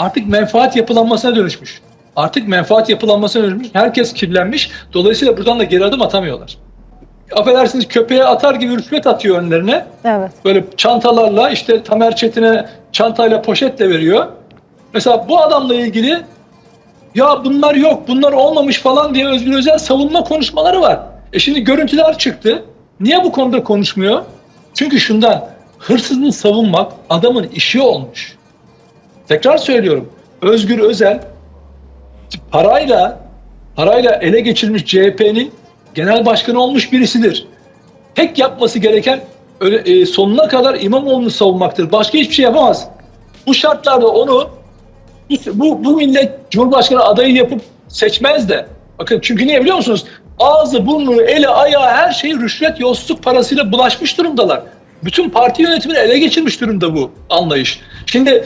artık menfaat yapılanmasına dönüşmüş. Artık menfaat yapılanmasına dönüşmüş. Herkes kirlenmiş. Dolayısıyla buradan da geri adım atamıyorlar. Affedersiniz köpeğe atar gibi rüşvet atıyor önlerine. Evet. Böyle çantalarla işte Tamer Çetin'e çantayla poşetle veriyor. Mesela bu adamla ilgili ya bunlar yok, bunlar olmamış falan diye Özgür Özel savunma konuşmaları var. E şimdi görüntüler çıktı. Niye bu konuda konuşmuyor? Çünkü şundan hırsızlığı savunmak adamın işi olmuş. Tekrar söylüyorum. Özgür Özel parayla parayla ele geçirmiş CHP'nin genel başkanı olmuş birisidir. Tek yapması gereken öyle, e, sonuna kadar İmamoğlu'nu savunmaktır. Başka hiçbir şey yapamaz. Bu şartlarda onu bu, bu, millet Cumhurbaşkanı adayı yapıp seçmez de. Bakın çünkü niye biliyor musunuz? Ağzı, burnu, eli, ayağı her şeyi rüşvet, yolsuzluk parasıyla bulaşmış durumdalar. Bütün parti yönetimini ele geçirmiş durumda bu anlayış. Şimdi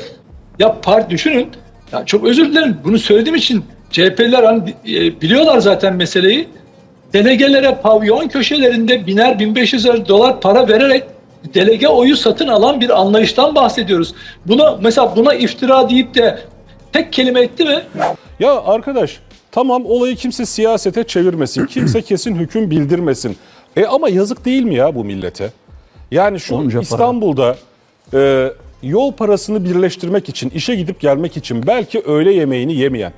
ya parti düşünün. Ya çok özür dilerim. Bunu söylediğim için CHP'liler hani e, biliyorlar zaten meseleyi. Delegelere pavyon köşelerinde biner 1500 dolar para vererek delege oyu satın alan bir anlayıştan bahsediyoruz. Buna mesela buna iftira deyip de tek kelime etti mi? Ya arkadaş tamam olayı kimse siyasete çevirmesin. Kimse kesin hüküm bildirmesin. E ama yazık değil mi ya bu millete? Yani şu Onca para. İstanbul'da e, yol parasını birleştirmek için, işe gidip gelmek için belki öğle yemeğini yemeyen,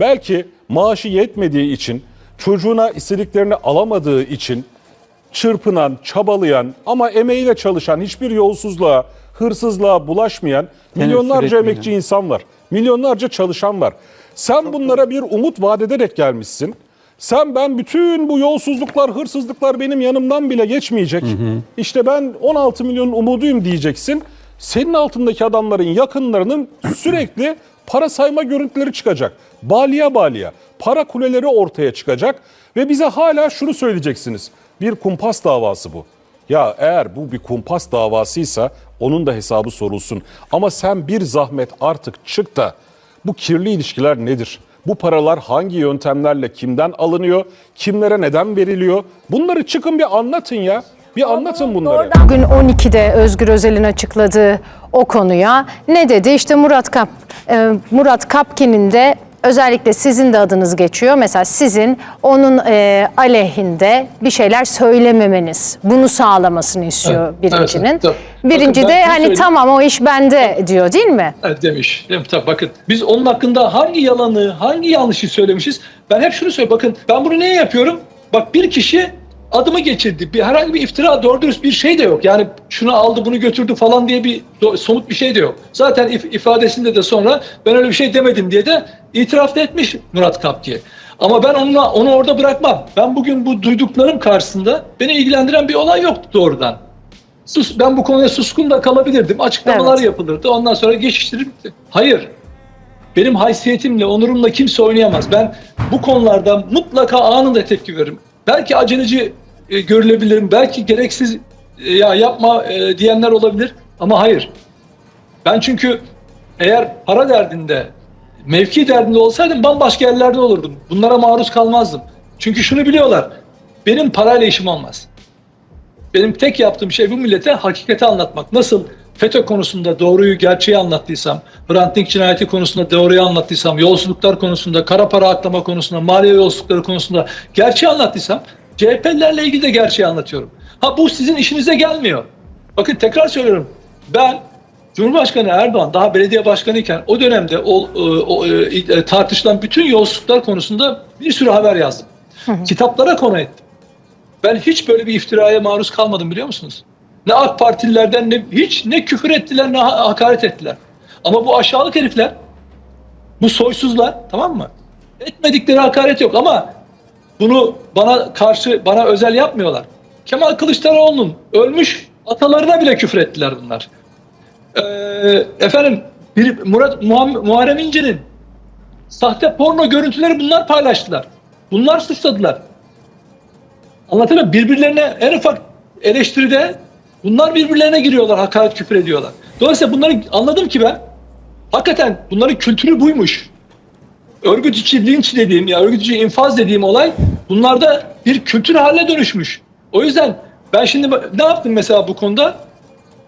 belki maaşı yetmediği için, çocuğuna istediklerini alamadığı için çırpınan, çabalayan ama emeğiyle çalışan, hiçbir yolsuzluğa, hırsızlığa bulaşmayan milyonlarca emekçi insan var. Milyonlarca çalışan var. Sen bunlara bir umut vaat ederek gelmişsin. Sen ben bütün bu yolsuzluklar, hırsızlıklar benim yanımdan bile geçmeyecek. İşte ben 16 milyon umuduyum diyeceksin. Senin altındaki adamların yakınlarının sürekli para sayma görüntüleri çıkacak. Balya balya. Para kuleleri ortaya çıkacak ve bize hala şunu söyleyeceksiniz. Bir kumpas davası bu. Ya eğer bu bir kumpas davasıysa onun da hesabı sorulsun. Ama sen bir zahmet artık çık da bu kirli ilişkiler nedir? Bu paralar hangi yöntemlerle kimden alınıyor? Kimlere neden veriliyor? Bunları çıkın bir anlatın ya. Bir anlatın bunları. Bugün 12'de Özgür Özel'in açıkladığı o konuya ne dedi? İşte Murat Kap e, Murat Kapkin'in de özellikle sizin de adınız geçiyor. Mesela sizin onun e, aleyhinde bir şeyler söylememeniz, bunu sağlamasını istiyor Evet, birincinin. evet, evet. Birinci Bakın de şunu hani söyleyeyim. tamam o iş bende diyor değil mi? Evet demiş. Değil mi? Tabii bakın biz onun hakkında hangi yalanı, hangi yanlışı söylemişiz? Ben hep şunu söylüyorum. Bakın ben bunu niye yapıyorum? Bak bir kişi adımı geçirdi. Bir, herhangi bir iftira doğru dürüst bir şey de yok. Yani şunu aldı bunu götürdü falan diye bir somut bir şey de yok. Zaten if- ifadesinde de sonra ben öyle bir şey demedim diye de itiraf da etmiş Murat Kapki. Ama ben onunla, onu orada bırakmam. Ben bugün bu duyduklarım karşısında beni ilgilendiren bir olay yoktu doğrudan. Sus, ben bu konuya suskun da kalabilirdim. Açıklamalar Evet. yapılırdı. Ondan sonra geçiştirip hayır. Benim haysiyetimle, onurumla kimse oynayamaz. Ben bu konularda mutlaka anında tepki veririm. Belki aceleci e, görülebilirim. Belki gereksiz e, ya yapma e, diyenler olabilir. Ama hayır. Ben çünkü eğer para derdinde, mevki derdinde olsaydım bambaşka yerlerde olurdum. Bunlara maruz kalmazdım. Çünkü şunu biliyorlar. Benim parayla işim olmaz. Benim tek yaptığım şey bu millete hakikati anlatmak. Nasıl FETÖ konusunda doğruyu, gerçeği anlattıysam, Hrant Dink cinayeti konusunda doğruyu anlattıysam, yolsuzluklar konusunda, kara para aklama konusunda, maliye yolsuzlukları konusunda gerçeği anlattıysam, CHP'lilerle ilgili de gerçeği anlatıyorum. Ha bu sizin işinize gelmiyor. Bakın tekrar söylüyorum. Ben Cumhurbaşkanı Erdoğan daha belediye başkanıyken o dönemde o, o, e, tartışılan bütün yolsuzluklar konusunda bir sürü haber yazdım. Kitaplara konu ettim. Ben hiç böyle bir iftiraya maruz kalmadım biliyor musunuz? Ne AK Partililerden ne hiç ne küfür ettiler ne ha- hakaret ettiler. Ama bu aşağılık herifler, bu soysuzlar tamam mı? Etmedikleri hakaret yok ama bunu bana karşı bana özel yapmıyorlar. Kemal Kılıçdaroğlu'nun ölmüş atalarına bile küfür ettiler bunlar. Ee, efendim bir Murat Muham- Muharrem İnce'nin sahte porno görüntüleri bunlar paylaştılar. Bunlar suçladılar. Anlatabiliyor? Birbirlerine en ufak eleştiride bunlar birbirlerine giriyorlar, hakaret küfür ediyorlar. Dolayısıyla bunları anladım ki ben hakikaten bunların kültürü buymuş. Örgüt içi linç dediğim ya örgüt içi infaz dediğim olay bunlarda bir kültür haline dönüşmüş. O yüzden ben şimdi ne yaptım mesela bu konuda?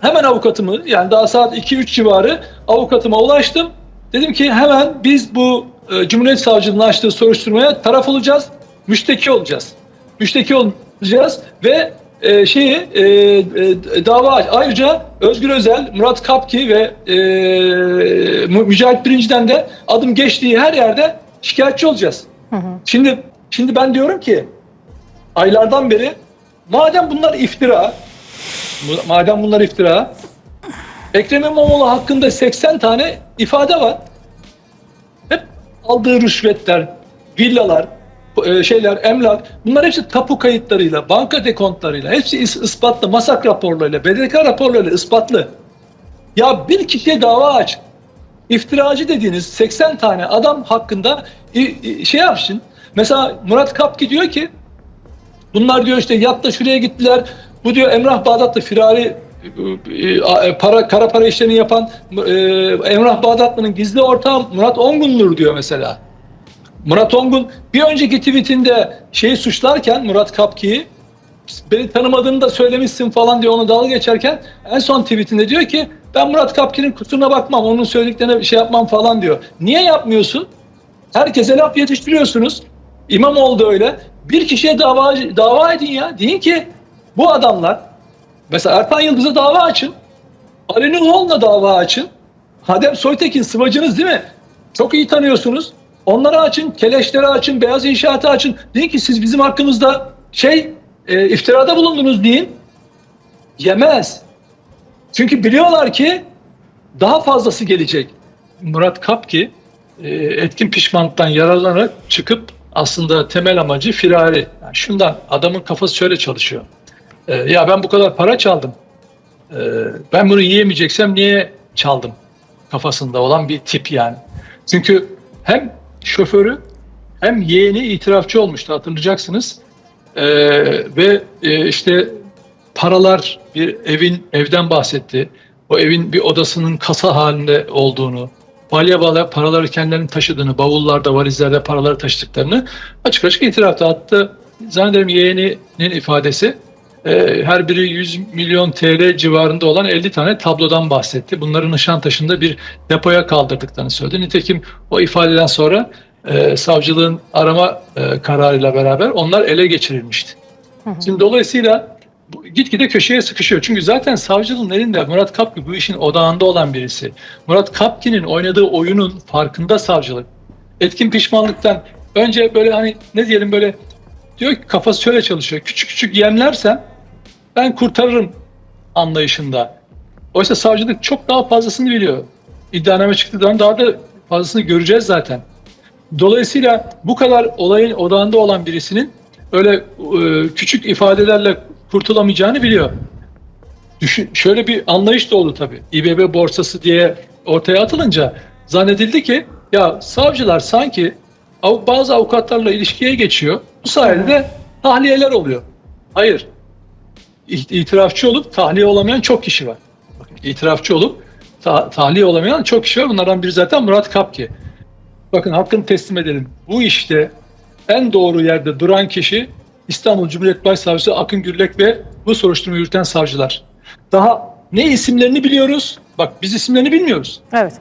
Hemen avukatımı yani daha saat 2-3 civarı avukatıma ulaştım. dedim ki hemen biz bu e, Cumhuriyet Savcılığı'nın açtığı soruşturmaya taraf olacağız, müşteki olacağız. Müşteki olacağız ve e, şeyi e, e, dava ayrıca Özgür Özel, Murat Kapki ve e, Mü- Mücahit Birinci'den de adım geçtiği her yerde şikayetçi olacağız. Şimdi şimdi ben diyorum ki aylardan beri madem bunlar iftira, madem bunlar iftira, Ekrem İmamoğlu hakkında 80 tane ifade var. Hep aldığı rüşvetler, villalar, şeyler, emlak bunlar hepsi tapu kayıtlarıyla, banka dekontlarıyla, hepsi is- ispatlı, masak raporlarıyla, BDK raporlarıyla ispatlı. Ya bir kişiye dava aç. İftiracı dediğiniz 80 tane adam hakkında şey yapsın. Mesela Murat Kapki diyor ki bunlar diyor işte yatta şuraya gittiler. Bu diyor Emrah Bağdat'la firari e, e, para kara para işlerini yapan e, Emrah Bağdatlı'nın gizli ortağı Murat Ongun'dur diyor mesela. Murat Ongun bir önceki tweetinde şeyi suçlarken Murat Kapki'yi beni tanımadığını da söylemişsin falan diye onu dalga geçerken en son tweetinde diyor ki ben Murat Kapki'nin kusuruna bakmam onun söylediklerine bir şey yapmam falan diyor. Niye yapmıyorsun? Herkese laf yetiştiriyorsunuz. İmamoğlu da öyle. Bir kişiye dava, dava edin ya. Deyin ki bu adamlar mesela Ertan Yıldız'a dava açın. Ali Nuhoğlu'na dava açın. Hadem Soytekin sıvacınız değil mi? Çok iyi tanıyorsunuz. Onları açın, keleşleri açın, beyaz inşaatı açın. Deyin ki siz bizim hakkımızda şey e, iftirada bulundunuz deyin. Yemez. Çünkü biliyorlar ki daha fazlası gelecek. Murat Kapki e, etkin pişmanlıktan yararlanarak çıkıp aslında temel amacı firari. Yani şundan adamın kafası şöyle çalışıyor. E, ya ben bu kadar para çaldım. E, ben bunu yiyemeyeceksem niye çaldım? Kafasında olan bir tip yani. Çünkü hem şoförü hem yeğeni itirafçı olmuştu hatırlayacaksınız. E, ve e, işte paralar bir evin evden bahsetti. O evin bir odasının kasa halinde olduğunu, balya balya paraları kendilerinin taşıdığını, bavullarda, valizlerde paraları taşıdıklarını açık açık itiraf attı. Zannederim yeğeninin ifadesi e, her biri 100 milyon TL civarında olan 50 tane tablodan bahsetti. Bunları Nişantaşı'nda bir depoya kaldırdıklarını söyledi. Nitekim o ifadeden sonra e, savcılığın arama e, kararıyla beraber onlar ele geçirilmişti. Şimdi dolayısıyla gitgide köşeye sıkışıyor. Çünkü zaten savcılığın elinde Murat Kapki bu işin odağında olan birisi. Murat Kapki'nin oynadığı oyunun farkında savcılık. Etkin pişmanlıktan önce böyle hani ne diyelim böyle diyor ki kafası şöyle çalışıyor. Küçük küçük yemlersem ben kurtarırım anlayışında. Oysa savcılık çok daha fazlasını biliyor. İddianame çıktığı zaman daha da fazlasını göreceğiz zaten. Dolayısıyla bu kadar olayın odağında olan birisinin öyle e, küçük ifadelerle kurtulamayacağını biliyor. Düşün, şöyle bir anlayış da oldu tabii. İBB borsası diye ortaya atılınca zannedildi ki ya savcılar sanki bazı avukatlarla ilişkiye geçiyor. Bu sayede de tahliyeler oluyor. Hayır. İtirafçı olup tahliye olamayan çok kişi var. Bakın, itirafçı olup ta- tahliye olamayan çok kişi var. Bunlardan biri zaten Murat Kapki. Bakın hakkını teslim edelim. Bu işte en doğru yerde duran kişi İstanbul Cumhuriyet Başsavcısı Akın Gürlek ve bu soruşturma yürüten savcılar. Daha ne isimlerini biliyoruz? Bak biz isimlerini bilmiyoruz. Evet.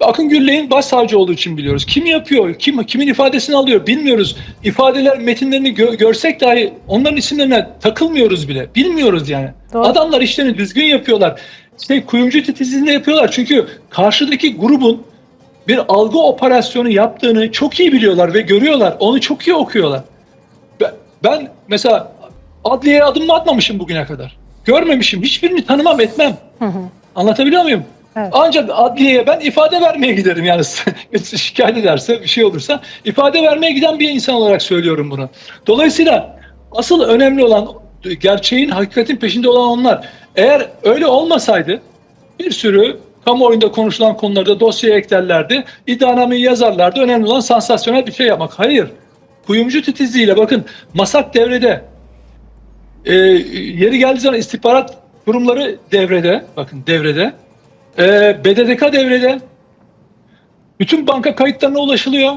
Akın Gürlek'in başsavcı olduğu için biliyoruz. Kim yapıyor, kim kimin ifadesini alıyor bilmiyoruz. İfadeler, metinlerini gö- görsek dahi onların isimlerine takılmıyoruz bile. Bilmiyoruz yani. Doğru. Adamlar işlerini düzgün yapıyorlar. İşte kuyumcu titizliğinde yapıyorlar. Çünkü karşıdaki grubun bir algı operasyonu yaptığını çok iyi biliyorlar ve görüyorlar. Onu çok iyi okuyorlar. Ben, ben mesela adliyeye adım atmamışım bugüne kadar. Görmemişim. Hiçbirini tanımam etmem. Anlatabiliyor muyum? Evet. Ancak adliyeye ben ifade vermeye giderim yani şikayet ederse bir şey olursa ifade vermeye giden bir insan olarak söylüyorum bunu. Dolayısıyla asıl önemli olan gerçeğin hakikatin peşinde olan onlar. Eğer öyle olmasaydı bir sürü kamuoyunda konuşulan konularda dosyaya eklerlerdi, iddianameyi yazarlardı. Önemli olan sansasyonel bir şey yapmak. Hayır. Kuyumcu titizliğiyle bakın Masak devrede. Ee, yeri geldiği zaman istihbarat kurumları devrede. Bakın devrede. Ee, BDDK devrede. Bütün banka kayıtlarına ulaşılıyor.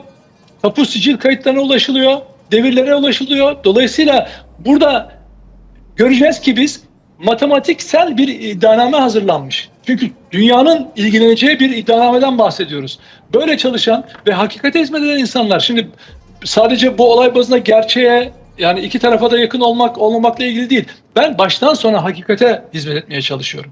Tapu sicil kayıtlarına ulaşılıyor. Devirlere ulaşılıyor. Dolayısıyla burada göreceğiz ki biz matematiksel bir iddianame hazırlanmış. Çünkü dünyanın ilgileneceği bir iddianameden bahsediyoruz. Böyle çalışan ve hakikate hizmet eden insanlar. Şimdi sadece bu olay bazında gerçeğe yani iki tarafa da yakın olmak olmamakla ilgili değil. Ben baştan sona hakikate hizmet etmeye çalışıyorum.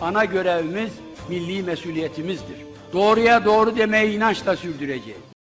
ana görevimiz, milli mesuliyetimizdir. Doğruya doğru demeyi inançla sürdüreceğiz.